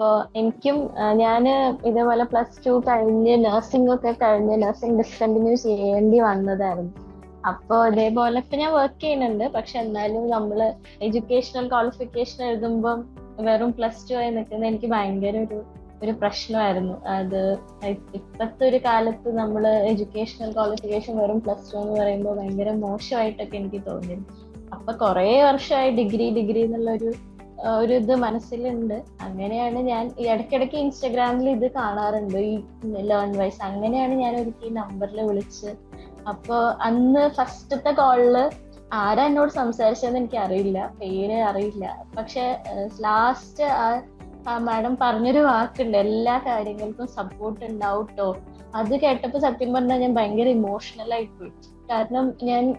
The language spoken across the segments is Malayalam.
അപ്പോ എനിക്കും ഞാൻ ഇതേപോലെ പ്ലസ് ടു കഴിഞ്ഞ് നഴ്സിംഗ് ഒക്കെ കഴിഞ്ഞ് നഴ്സിംഗ് ഡിസ്കണ്ടിന്യൂ ചെയ്യേണ്ടി വന്നതായിരുന്നു. അപ്പോ ഇതേപോലെ ഇപ്പൊ ഞാൻ വർക്ക് ചെയ്യുന്നുണ്ട്. പക്ഷെ എന്നാലും നമ്മൾ എഡ്യൂക്കേഷണൽ ക്വാളിഫിക്കേഷൻ എഴുതുമ്പം വെറും പ്ലസ് ടു ആയി നിൽക്കുന്നത് എനിക്ക് ഭയങ്കര ഒരു ഒരു പ്രശ്നമായിരുന്നു. അത് ഇപ്പോഴത്തെ ഒരു കാലത്ത് നമ്മൾ എഡ്യൂക്കേഷണൽ ക്വാളിഫിക്കേഷൻ വെറും പ്ലസ് ടു എന്ന് പറയുമ്പോൾ ഭയങ്കര മോശമായിട്ടൊക്കെ എനിക്ക് തോന്നി അപ്പൊ കുറേ വർഷമായി ഡിഗ്രി ഡിഗ്രി എന്നുള്ളൊരു ഒരു ഇത് മനസ്സിലുണ്ട്. അങ്ങനെയാണ് ഞാൻ ഇടയ്ക്കിടയ്ക്ക് ഇൻസ്റ്റഗ്രാമിൽ ഇത് കാണാറുണ്ട്. ഈ ലേൺ വൈസ് അങ്ങനെയാണ് ഞാൻ ഒരു ഈ നമ്പറിൽ വിളിച്ച്. അപ്പൊ അന്ന് ഫസ്റ്റത്തെ കോളിൽ ആരാ എന്നോട് സംസാരിച്ചതെന്ന് എനിക്ക് അറിയില്ല. പേര് അറിയില്ല. പക്ഷെ ലാസ്റ്റ് ആ മാഡം പറഞ്ഞൊരു വാക്കുണ്ട്. എല്ലാ കാര്യങ്ങൾക്കും സപ്പോർട്ട് ഉണ്ടാവും ട്ടോ അത് കേട്ടപ്പോ സത്യം പറഞ്ഞാൽ ഞാൻ ഭയങ്കര ഇമോഷണൽ ആയി പോയി. കാരണം ഞാൻ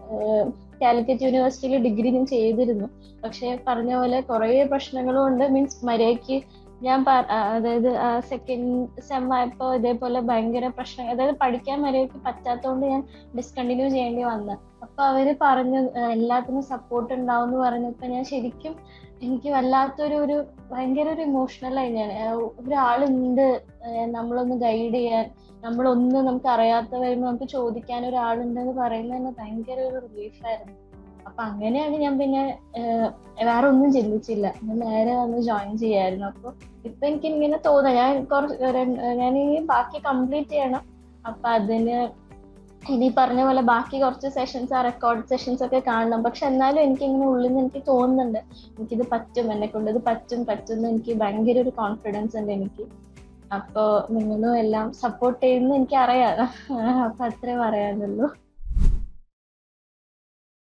കാലിക്കറ്റ് യൂണിവേഴ്സിറ്റിയിൽ ഡിഗ്രി ഞാൻ ചെയ്തിരുന്നു. പക്ഷെ പറഞ്ഞ പോലെ കുറേ പ്രശ്നങ്ങളും ഉണ്ട്. മീൻസ് മര്യാദയ്ക്ക് ഞാൻ അതായത് സെക്കൻഡ് സെം ആയപ്പോ ഇതേപോലെ ഭയങ്കര പ്രശ്നം അതായത് പഠിക്കാൻ മര്യാദയ്ക്ക് പറ്റാത്തതുകൊണ്ട് ഞാൻ ഡിസ്കണ്ടിന്യൂ ചെയ്യേണ്ടി വന്നു. അപ്പൊ അവർ പറഞ്ഞു എല്ലാത്തിനും സപ്പോർട്ട് ഉണ്ടാവും എന്ന് പറഞ്ഞപ്പോ ഞാൻ ശരിക്കും എനിക്ക് വല്ലാത്തൊരു ഒരു ഭയങ്കര ഒരു ഇമോഷണൽ ഞാൻ ഒരാളുണ്ട് നമ്മളൊന്ന് ഗൈഡ് ചെയ്യാൻ നമ്മളൊന്ന് നമുക്ക് അറിയാത്ത വരുമ്പോൾ നമുക്ക് ചോദിക്കാൻ ഒരാളുണ്ടെന്ന് പറയുന്നത് തന്നെ ഭയങ്കര ഒരു റിലീഫായിരുന്നു അപ്പൊ അങ്ങനെയാണ് ഞാൻ പിന്നെ വേറെ ഒന്നും ചിന്തിച്ചില്ല. ഞാൻ നേരെ വന്ന് ജോയിൻ ചെയ്യായിരുന്നു. അപ്പൊ ഇപ്പൊ എനിക്ക് ഇങ്ങനെ തോന്നാ. ഞാൻ കുറച്ച് ഞാൻ ഇനി ബാക്കി കംപ്ലീറ്റ് ചെയ്യണം. അപ്പൊ അതിന് ഇനി പറഞ്ഞ പോലെ ബാക്കി കുറച്ച് സെഷൻസ് ആ റെക്കോർഡ് സെഷൻസ് ഒക്കെ കാണണം. പക്ഷെ എന്നാലും എനിക്ക് ഇങ്ങനെ ഉള്ളിൽ നിന്ന് എനിക്ക് തോന്നുന്നുണ്ട് എനിക്കിത് പറ്റും എന്നെ കൊണ്ട് ഇത് പറ്റും പറ്റും എന്ന് എനിക്ക് ഭയങ്കര ഒരു കോൺഫിഡൻസ് ഉണ്ട് എനിക്ക്. അപ്പോ നിങ്ങളും എല്ലാം സപ്പോർട്ട് ചെയ്യുന്ന എനിക്ക് അറിയാം അപ്പൊ അത്രേ പറയാനുള്ളൂ.